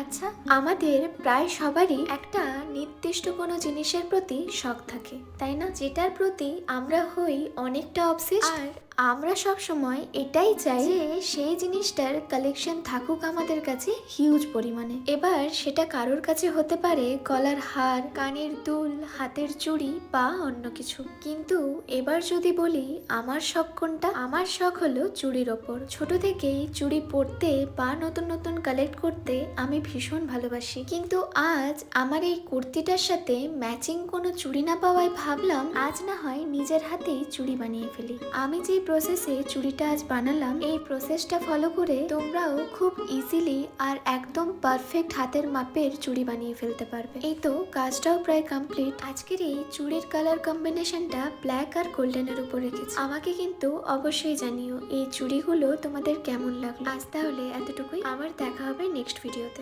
আচ্ছা আমাদের প্রায় সবারই একটা নির্দিষ্ট কোনো জিনিসের প্রতি শখ থাকে তাই না? যেটার প্রতি আমরা হই অনেকটা অবসেস আর আমরা সব সময় এটাই চাই যে সেই জিনিসটার কালেকশন থাকুক আমাদের কাছে হিউজ পরিমাণে। এবার সেটা কারোর কাছে হতে পারে গলার হার কানের দুল হাতের চুড়ি বা অন্য কিছু। কিন্তু এবার যদি বলি আমার শখ কোনটা? আমার শখ হলো চুড়ির ওপর। ছোট থেকেই চুড়ি পরতে বা নতুন নতুন কালেক্ট করতে আমি ভীষণ ভালোবাসি। কিন্তু আজ আমার এই কুর্তিটার সাথে ম্যাচিং কোনো চুড়ি না পাওয়ায় ভাবলাম, আজ না হয় নিজের হাতেই চুড়ি বানিয়ে ফেলি। আমি যে প্রসেসে চুড়িটা আজ বানালাম, এই প্রসেসটা ফলো করে তোমরাও খুব ইজিলি আর একদম পারফেক্ট হাতের মাপের চুড়ি বানিয়ে ফেলতে পারবে। এই তো কাজটাও প্রায় কমপ্লিট আজকের এই চুড়ির কালার কম্বিনেশনটা ব্ল্যাক আর গোল্ডেনের উপর রেখেছি। আমাকে কিন্তু অবশ্যই জানিও এই চুড়িগুলো তোমাদের কেমন লাগল। আজ তাহলে এতটুকুই। আবার দেখা হবে নেক্সট ভিডিওতে